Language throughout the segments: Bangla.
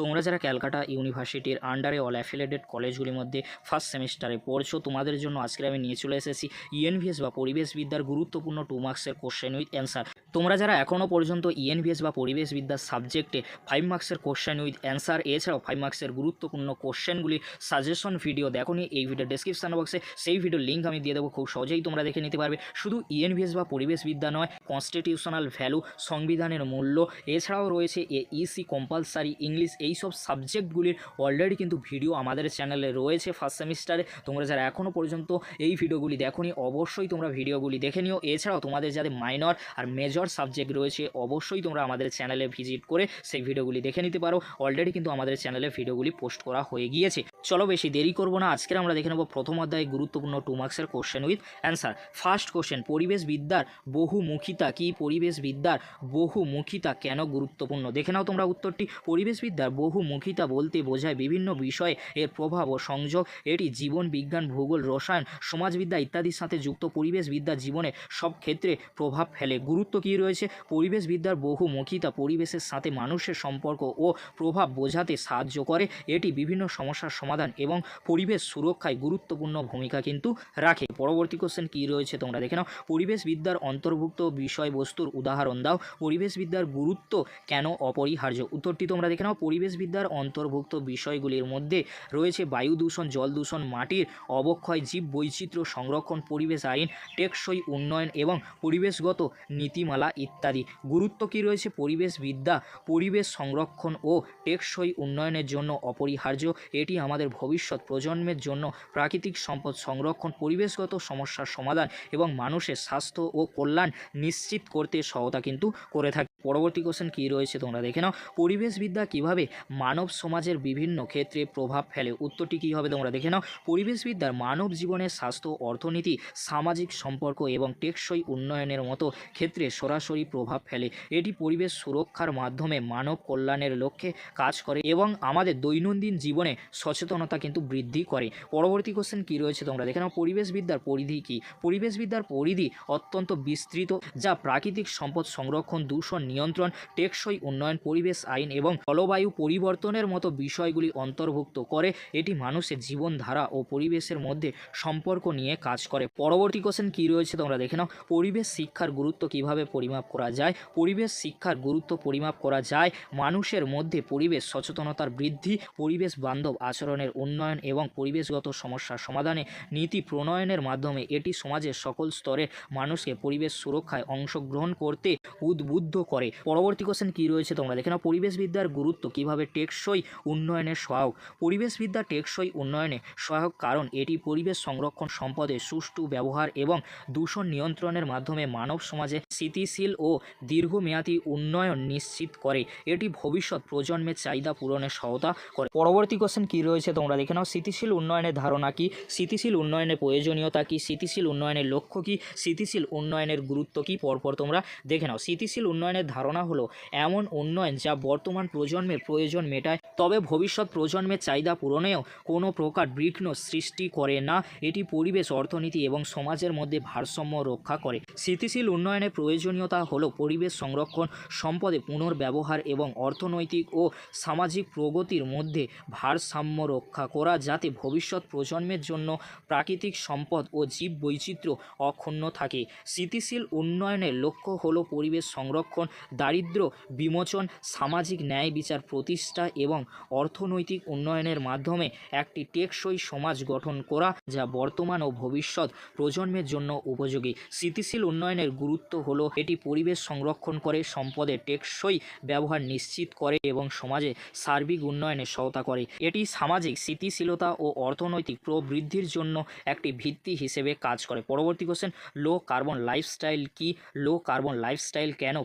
তোমরা যারা ক্যালকাটা ইউনিভার্সিটির আন্ডারে অল অ্যাফিলেটেড কলেজগুলির মধ্যে ফার্স্ট সেমিস্টারে পড়ছো, তোমাদের জন্য আজকে আমি নিয়ে চলে এসেছি ইএনভিএস বা পরিবেশবিদ্যার গুরুত্বপূর্ণ টু মার্কসের কোশ্চেন উইথ অ্যান্সার তোমরা যারা এখনও পর্যন্ত ইএনভিএস বা পরিবেশবিদ্যার সাবজেক্টে ফাইভ মার্কসের কোশ্চেন উইথ অ্যান্সার এছাড়াও ফাইভ মার্কসের গুরুত্বপূর্ণ কোশ্চেনগুলি সাজেশন ভিডিও দেখোনি এই ভিডিও ডেসক্রিপশন বক্সে সেই ভিডিও লিঙ্ক আমি দিয়ে দেবো, খুব সহজেই তোমরা দেখে নিতে পারবে। শুধু ইএনভিএস বা পরিবেশবিদ্যা নয় কনস্টিটিউশনাল ভ্যালু সংবিধানের মূল্য, এছাড়াও রয়েছে এ ইসি কম্পালসারি ইংলিশ এইসব সাবজেক্টগুলির অলরেডি কিন্তু ভিডিও আমাদের চ্যানেলে রয়েছে ফার্স্ট সেমিস্টারে তোমরা যারা এখনও পর্যন্ত এই ভিডিওগুলি দেখোনি, অবশ্যই তোমরা ভিডিওগুলি দেখে নিও। এছাড়াও তোমাদের যাদের মাইনর আর মেজর সাবজেক্ট রয়েছে, অবশ্যই তোমরা আমাদের চ্যানেলে ভিজিট করে সেই ভিডিওগুলি দেখে নিতে পারো। অলরেডি কিন্তু আমাদের চ্যানেলে ভিডিওগুলি পোস্ট করা হয়ে গিয়েছে। চলো বেশি দেরি করব না, আজকের আমরা দেখে নেব প্রথম অধ্যায়ে গুরুত্বপূর্ণ টু মার্কসের question with answer first question পরিবেশ বিদ্যার বহুমুখিতা কি? পরিবেশ বিদ্যার বহুমুখিতা কেন গুরুত্বপূর্ণ? দেখে নাও তোমরা উত্তরটি। পরিবেশবিদ্যার বহুমুখিতা বলতে বোঝায় বিভিন্ন বিষয়ে এর প্রভাব ও সংযোগ। এটি জীবন, বিজ্ঞান, ভূগোল, রসায়ন, সমাজবিদ্যা ইত্যাদির সাথে যুক্ত। পরিবেশবিদ্যা জীবনে সব ক্ষেত্রে প্রভাব ফেলে। গুরুত্ব কী রয়েছে? পরিবেশবিদ্যার বহুমুখিতা পরিবেশের সাথে মানুষের সম্পর্ক ও প্রভাব বোঝাতে সাহায্য করে। এটি বিভিন্ন সমস্যার সমাধান এবং পরিবেশ সুরক্ষায় গুরুত্বপূর্ণ ভূমিকা কিন্তু রাখে। পরবর্তী কোশ্চেন কী রয়েছে তোমরা দেখে নাও। পরিবেশবিদ্যার অন্তর্ভুক্ত বিষয়বস্তুর উদাহরণ দাও। পরিবেশবিদ্যার গুরুত্ব কেন অপরিহার্য? উত্তরটি তোমরা দেখে নাও। পরিবেশবিদ্যার অন্তর্ভুক্ত বিষয়গুলির মধ্যে রয়েছে বায়ু দূষণ, জল দূষণ, মাটির অবক্ষয়, জীব বৈচিত্র্য সংরক্ষণ, পরিবেশ আইন, টেকসই উন্নয়ন এবং পরিবেশগত নীতিমালা ইত্যাদি। গুরুত্ব কী রয়েছে? পরিবেশবিদ্যা, পরিবেশ সংরক্ষণ ও টেকসই উন্নয়নের জন্য অপরিহার্য। এটি আমাদের ভবিষ্যৎ প্রজন্মের জন্য প্রাকৃতিক সম্পদ সংরক্ষণ, পরিবেশগত সমস্যার সমাধান এবং মানুষের স্বাস্থ্য ও কল্যাণ নিশ্চিত করতে সহায়তা কিন্তু করে থাকে। পরবর্তী কোশ্চেন কী রয়েছে তোমরা দেখে নাও। পরিবেশবিদ্যা কীভাবে মানব সমাজের বিভিন্ন ক্ষেত্রে প্রভাব ফেলে? উত্তরটি কী হবে তোমরা দেখে নাও। পরিবেশবিদ্যার মানব জীবনের স্বাস্থ্য, অর্থনীতি, সামাজিক সম্পর্ক এবং টেকসই উন্নয়নের মতো ক্ষেত্রে সরাসরি প্রভাব ফেলে। এটি পরিবেশ সুরক্ষার মাধ্যমে মানব কল্যাণের লক্ষ্যে কাজ করে এবং আমাদের দৈনন্দিন জীবনে সচেতনতা কিন্তু বৃদ্ধি করে। পরবর্তী কোশ্চেন কী রয়েছে তোমরা দেখে নাও। পরিবেশবিদ্যার পরিধি কী? পরিবেশবিদ্যার পরিধি অত্যন্ত বিস্তৃত, যা প্রাকৃতিক সম্পদ সংরক্ষণ, দূষণ নিয়ন্ত্রণ, টেকসই উন্নয়ন, পরিবেশ, আইন এবং জলবায়ু পরিবর্তনের মতো বিষয়গুলি অন্তর্ভুক্ত করে এটি মানুষের জীবনধারা ও পরিবেশের মধ্যে সম্পর্ক নিয়ে কাজ করে। পরবর্তী কোশ্চেন কী রয়েছে তোমরা দেখে নাও। পরিবেশ শিক্ষার গুরুত্ব কীভাবে পরিমাপ করা যায়? পরিবেশ শিক্ষার গুরুত্ব পরিমাপ করা যায় মানুষের মধ্যে পরিবেশ সচেতনতার বৃদ্ধি, পরিবেশ বান্ধব আচরণের উন্নয়ন এবং পরিবেশগত সমস্যার সমাধানে নীতি প্রণয়নের মাধ্যমে এটি সমাজের সকল স্তরে মানুষকে পরিবেশ সুরক্ষায় অংশগ্রহণ করতে উদ্বুদ্ধ করে। পরবর্তী কোশ্চেন কী রয়েছে তোমরা দেখে নাও। পরিবেশবিদ্যার গুরুত্ব কীভাবে টেকসই উন্নয়নের সহায়ক? পরিবেশবিদ্যা টেকসই উন্নয়নে সহায়ক কারণ এটি পরিবেশ সংরক্ষণ সম্পদের সুষ্ঠু ব্যবহার এবং দূষণ নিয়ন্ত্রণের মাধ্যমে মানব সমাজে স্থিতিশীল ও দীর্ঘমেয়াদী উন্নয়ন নিশ্চিত করে। এটি ভবিষ্যৎ প্রজন্মের চাহিদা পূরণে সহায়তা করে। পরবর্তী কোশ্চেন কী রয়েছে তোমরা দেখে নাও। স্থিতিশীল উন্নয়নের ধারণা কী? স্থিতিশীল উন্নয়নের প্রয়োজনীয়তা কী? স্থিতিশীল উন্নয়নের লক্ষ্য কী? স্থিতিশীল উন্নয়নের গুরুত্ব কী? পরপর তোমরা দেখে নাও। স্থিতিশীল উন্নয়নের ধারণা হলো এমন উন্নয়ন যা বর্তমান প্রজন্মের প্রয়োজন মেটায়। তবে ভবিষ্যৎ প্রজন্মের চাহিদা পূরণেও কোনো প্রকার বিঘ্ন সৃষ্টি করে না। এটি পরিবেশ, অর্থনীতি এবং সমাজের মধ্যে ভারসাম্য রক্ষা করে। স্থিতিশীল উন্নয়নের প্রয়োজনীয়তা হলো পরিবেশ সংরক্ষণ, সম্পদে পুনর্ব্যবহার এবং অর্থনৈতিক ও সামাজিক প্রগতির মধ্যে ভারসাম্য রক্ষা করা যাতে ভবিষ্যৎ প্রজন্মের জন্য প্রাকৃতিক সম্পদ ও জীব বৈচিত্র্য অক্ষুণ্ণ থাকে। স্থিতিশীল উন্নয়নের লক্ষ্য হলো পরিবেশ সংরক্ষণ দারিদ্র্য, বিমোচন, সামাজিক ন্যায় বিচার প্রতিষ্ঠা এবং অর্থনৈতিক উন্নয়নের মাধ্যমে একটি টেকসই সমাজ গঠন করা যা বর্তমান ও ভবিষ্যৎ প্রজন্মের জন্য উপযোগী। স্থিতিশীল উন্নয়নের গুরুত্ব হলো এটি পরিবেশ সংরক্ষণ করে, সম্পদের টেকসই ব্যবহার নিশ্চিত করে এবং সমাজে সার্বিক উন্নয়নে সহায়তা করে। এটি সামাজিক স্থিতিশীলতা ও অর্থনৈতিক প্রবৃদ্ধির জন্য একটি ভিত্তি হিসেবে কাজ করে। পরবর্তী কোশ্চেন লো কার্বন লাইফস্টাইল কি? লো কার্বন লাইফস্টাইল কেন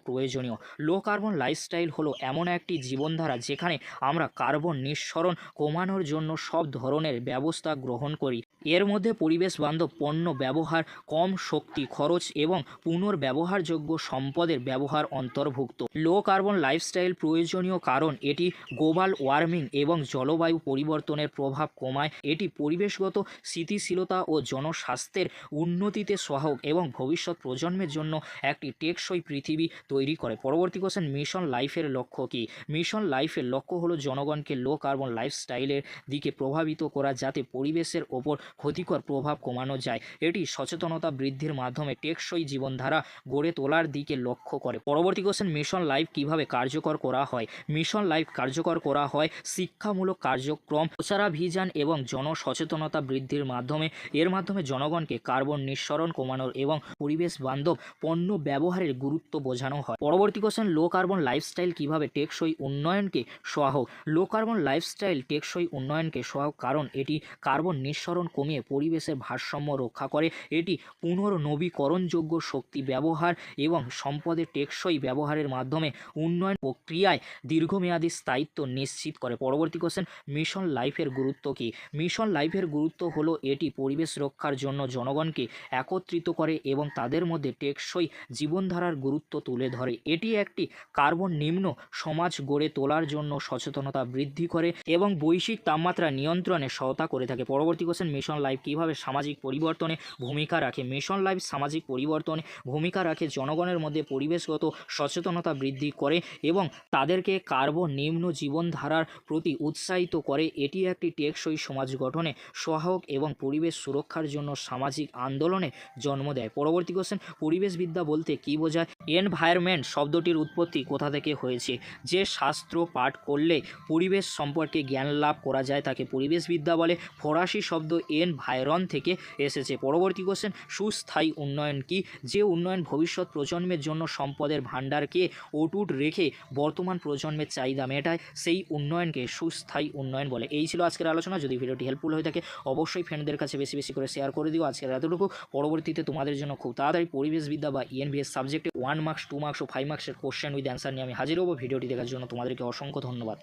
প্রয়োজনীয়। লো কার্বন লাইফস্টাইল হলো এমন একটি জীবনধারা যেখানে আমরা কার্বন নিঃসরণ কমানোর জন্য সব ধরনের ব্যবস্থা গ্রহণ করি। এর মধ্যে পরিবেশ বান্ধব পণ্য ব্যবহার, কম শক্তি খরচ এবং পুনর্ব্যবহারযোগ্য সম্পদের ব্যবহার অন্তর্ভুক্ত। লো কার্বন লাইফস্টাইল প্রয়োজনীয় কারণ, এটি গ্লোবাল ওয়ার্মিং এবং জলবায়ু পরিবর্তনের প্রভাব কমায়। এটি পরিবেশগত স্থিতিশীলতা ও জনস্বাস্থ্যের উন্নতিতে সহায়ক এবং ভবিষ্যৎ প্রজন্মের জন্য একটি টেকসই পৃথিবী তৈরি করে। পরবর্তী কোশ্চেন মিশন লাইফের লক্ষ্য কী? মিশন লাইফের লক্ষ্য হলো জনগণকে লো কার্বন লাইফস্টাইলের দিকে প্রভাবিত করা যাতে পরিবেশের ওপর ক্ষতিকর প্রভাব কমানো যায়। এটি সচেতনতা বৃদ্ধির মাধ্যমে টেকসই জীবনধারা গড়ে তোলার দিকে লক্ষ্য করে। পরবর্তী কোশ্চেন মিশন লাইফ কীভাবে কার্যকর করা হয়? মিশন লাইফ কার্যকর করা হয় শিক্ষামূলক কার্যক্রম, প্রচারাভিযান এবং জনসচেতনতা বৃদ্ধির মাধ্যমে। এর মাধ্যমে জনগণকে কার্বন নিঃসরণ কমানোর এবং পরিবেশ বান্ধব পণ্য ব্যবহারের গুরুত্ব বোঝানো হয়। পরবর্তী কোশ্চেন লো কার্বন লাইফস্টাইল কীভাবে টেকসই উন্নয়নকে সহায়ক? লো কার্বন লাইফস্টাইল টেকসই উন্নয়নকে সহায়ক কারণ এটি কার্বন নিঃসরণ কমিয়ে পরিবেশের ভারসাম্য রক্ষা করে। এটি পুনর্নবীকরণযোগ্য শক্তি ব্যবহার এবং সম্পদের টেকসই ব্যবহারের মাধ্যমে উন্নয়ন প্রক্রিয়ায় দীর্ঘমেয়াদী স্থায়িত্ব নিশ্চিত করে। পরবর্তী কোশ্চেন মিশন লাইফের গুরুত্ব কী? মিশন লাইফের গুরুত্ব হলো এটি পরিবেশ রক্ষার জন্য জনগণকে একত্রিত করে এবং তাদের মধ্যে টেকসই জীবনধারার গুরুত্ব তুলে ধরে। এটি একটি কার্বন নিম্ন সমাজ গড়ে তোলার জন্য সচেতনতা বৃদ্ধি করে এবং বৈশ্বিক তাপমাত্রা নিয়ন্ত্রণে সহায়তা করে থাকে। পরবর্তী কোশ্চেন মিশন লাইফ কীভাবে সামাজিক পরিবর্তনে ভূমিকা রাখে? মিশন লাইফ সামাজিক পরিবর্তনে ভূমিকা রাখে, জনগণের মধ্যে পরিবেশগত সচেতনতা বৃদ্ধি করে এবং তাদেরকে কার্বন নিম্ন জীবনধারার প্রতি উৎসাহিত করে। এটি একটি টেকসই সমাজ গঠনে সহায়ক এবং পরিবেশ সুরক্ষার জন্য সামাজিক আন্দোলনে জন্ম দেয়। পরবর্তী কোশ্চেন পরিবেশবিদ্যা বলতে কী বোঝায়? এনভায়রনমেন্ট শব্দটির উৎপত্তি কোথা থেকে হয়েছে? যে শাস্ত্র পাঠ করলে পরিবেশ সম্পর্কে জ্ঞান লাভ করা যায়, তাকে পরিবেশবিদ্যা বলে। ফরাসি শব্দ এনভায়রন থেকে এসেছে। পরবর্তী কোশ্চেন সুস্থায়ী উন্নয়ন কি? যে উন্নয়ন ভবিষ্যৎ প্রজন্মের জন্য সম্পদের ভাণ্ডারকে অটুট রেখে বর্তমান প্রজন্মের চাহিদা মেটায়, সেই উন্নয়নকে সুস্থায়ী উন্নয়ন বলে। এই ছিল আজকের আলোচনা। যদি ভিডিওটি হেল্পফুল হয়ে থাকে, অবশ্যই ফ্রেন্ডদের কাছে বেশি বেশি করে শেয়ার করে দিও। আজকের এতটুকু। পরবর্তীতে তোমাদের জন্য খুব তাড়াতাড়ি পরিবেশবিদ্যা বা ইএনভিএস সাবজেক্টে ওয়ান মার্কস টু মার্কস ও ফাইভ মার্কসের কোশ্চেন উইথ অ্যান্সার নিয়ে আমি হাজির হব। ভিডিওটি দেখার জন্য তোমাদেরকে অসংখ্য ধন্যবাদ।